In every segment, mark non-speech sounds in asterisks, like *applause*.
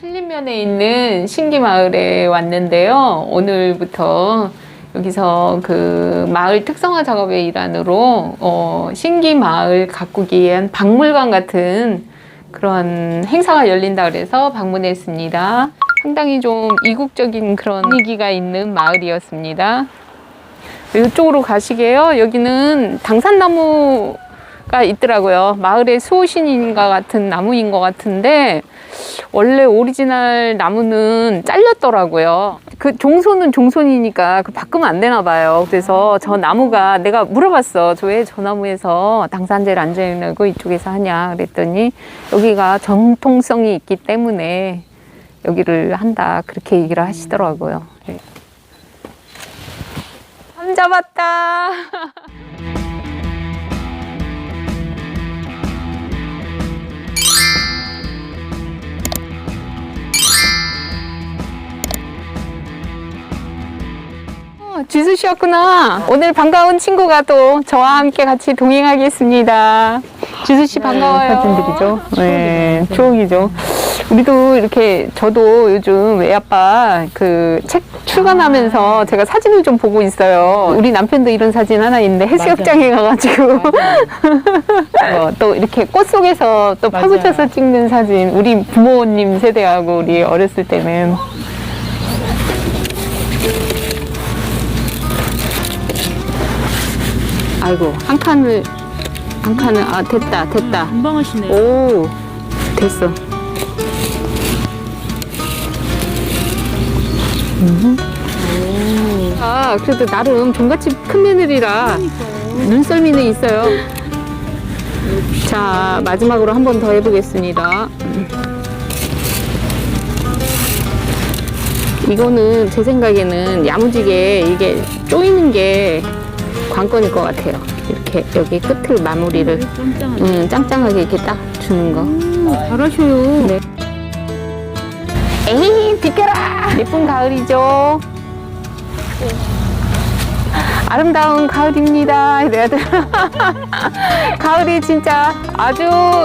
부천에 있는 신기마을에 왔는데요. 오늘부터 여기서 그 마을 특성화 작업의 일환으로 어, 신기마을 가꾸기 위한 박물관 같은 그런 행사가 열린다 그래서 방문했습니다. 상당히 좀 이국적인 그런 분위기가 있는 마을이었습니다. 이쪽으로 가시게요. 여기는 당산나무 가 있더라고요. 마을의 수호신인가 같은 나무인 것 같은데 원래 오리지널 나무는 잘렸더라고요. 그 종소는 종손이니까 그 바꾸면 안 되나 봐요. 그래서 저 나무가 내가 물어봤어. 저 왜 저 나무에서 당산제를 안 지내고 이쪽에서 하냐 그랬더니 여기가 정통성이 있기 때문에 여기를 한다 그렇게 얘기를 하시더라고요. 네. 감 잡았다. *laughs* 지수 씨였구나. 오늘 반가운 친구가 또 저와 함께 같이 동행하겠습니다. 지수 씨 반가워요. 사진들이죠. 네, 추억이죠. 우리도 이렇게 저도 요즘 애아빠 그 책 출간하면서 제가 사진을 좀 보고 있어요. 우리 남편도 이런 사진 하나 있는데 해수욕장에 가가지고 *laughs* 어, 또 이렇게 꽃 속에서 또. 파묻혀서 찍는 사진. 우리 부모님 세대하고 우리 어렸을 때는 아이고 한 칸을 한 칸을 아 됐다 됐다. 금방 하시네 요. 오 됐어. 음. 아 그래도 나름 종갓집 큰 며느리라 눈썰미는 있어요. 자 마지막으로 한 번 더 해보겠습니다. 이거는 제 생각에는 야무지게 이게 쪼이는 게 관건일 것 같아요 이렇게 여기 끝을 마무리를 짱짱하게. 음, 짱짱하게 이렇게 딱 주는 거. 잘하셔요. 네. 에이, 비켜라! 예쁜 가을이죠? 아름다운 가을입니다. 이래야 돼. *laughs* 가을이 진짜 아주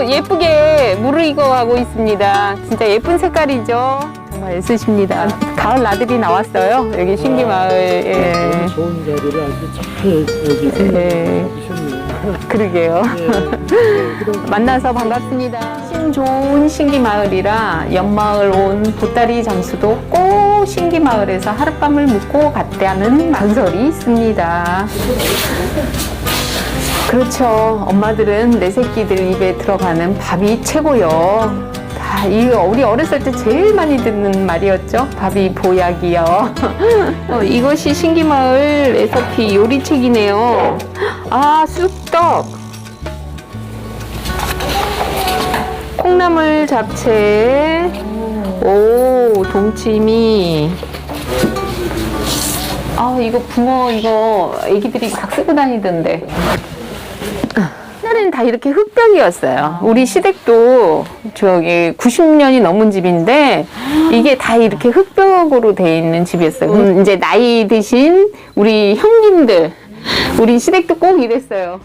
예쁘게 무르익어가고 있습니다. 진짜 예쁜 색깔이죠? 정말 애쓰십니다. 가을 나들이 나왔어요. 여기 신기마을에. 좋은 자리를 아주 잘 여기서 네. 해주셨네요. 그러게요. *laughs* 예. 예, 만나서 반갑습니다. 신 좋은 신기마을이라 연마을 온 보따리 장수도 꼭 신기마을에서 하룻밤을 묵고 갔다는 망설이 있습니다. 그렇죠. 엄마들은 내 새끼들 입에 들어가는 밥이 최고요. 다 이거 우리 어렸을 때 제일 많이 듣는 말이었죠. 밥이 보약이요. *laughs* 어, 이것이 신기마을 레시피 요리책이네요. 아 쑥떡. 콩나물 잡채, 오 동치미. 아 이거 붕어 이거 애기들이 막 쓰고 다니던데. 옛날에는 다 이렇게 흙벽이었어요. 우리 시댁도 저기 90년이 넘은 집인데 이게 다 이렇게 흙벽으로 돼 있는 집이었어요. 그럼 이제 나이 드신 우리 형님들, 우리 시댁도 꼭 이랬어요.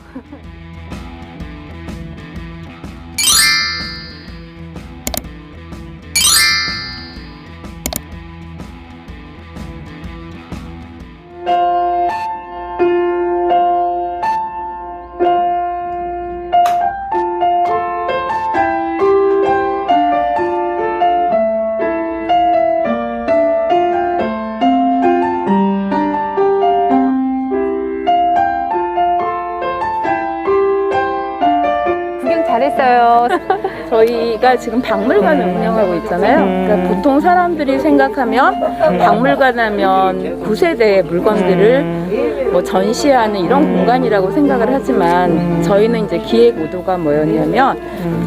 잘했어요. *laughs* 저희가 지금 박물관을 운영하고 있잖아요. 음. 그러니까 보통 사람들이 생각하면 박물관 하면 구세대의 물건들을 뭐 전시하는 이런 공간이라고 생각을 하지만 저희는 이제 기획 의도가 뭐였냐면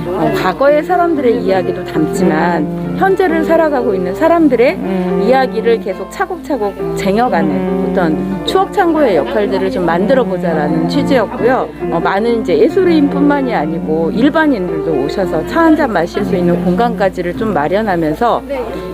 어, 과거의 사람들의 이야기도 담지만 현재를 살아가고 있는 사람들의 이야기를 계속 차곡차곡 쟁여가는 어떤 추억 창고의 역할들을 좀 만들어 보자라는 취지였고요. 어, 많은 이제 예술인뿐만이 아니고 일 반인들도 오셔서 차 한 잔 마실 수 있는 공간까지를 좀 마련하면서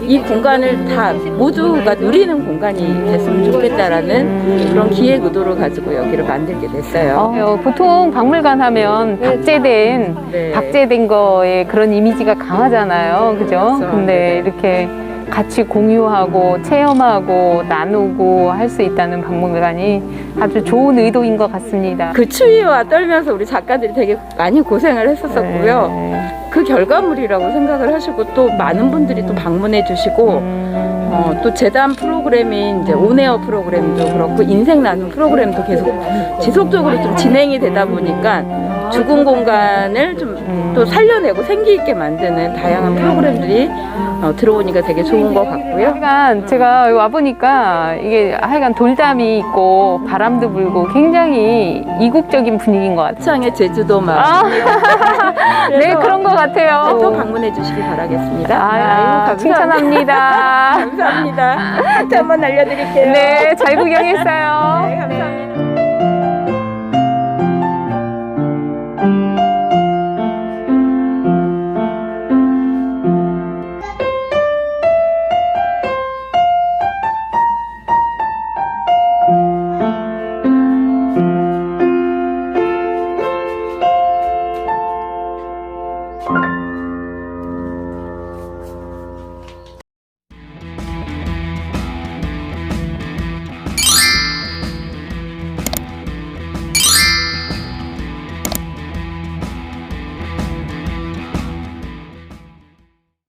이 공간을 다 모두가 누리는 공간이 됐으면 좋겠다라는 그런 기획 의도를 가지고 여기를 만들게 됐어요. 어, 보통 박물관 하면 박제된 네. 박제된 거에 그런 이미지가 강하잖아요. 그죠? 그렇죠. 근데 네. 이렇게 같이 공유하고 체험하고 나누고 할 수 있다는 박물관이 아주 좋은 의도인 것 같습니다. 그 추위와 떨면서 우리 작가들이 되게 많이 고생을 했었었고요. 네. 그 결과물이라고 생각을 하시고 또 많은 분들이 또 방문해 주시고 음. 어, 또 재단 프로그램인 이제 온에어 프로그램도 그렇고 인생 나눔 프로그램도 계속 지속적으로 좀 진행이 되다 보니까 죽은 공간을 좀 또 살려내고 생기 있게 만드는 다양한 프로그램들이 어, 들어오니까 되게 좋은 것 같고요. 하여간 제가 와 보니까 이게 하여간 돌담이 있고 바람도 불고 굉장히 이국적인 분위기인 것 같아요. 창의 제주도 마을. 아, *laughs* 네 그래서 그런 것 같아요. 또 방문해 주시기 바라겠습니다. 아유, 감사합니다. 칭찬합니다. *laughs* 감사합니다. *laughs* 하트 한번 날려드릴게요. 네, 잘 구경했어요. 네, 감사합니다.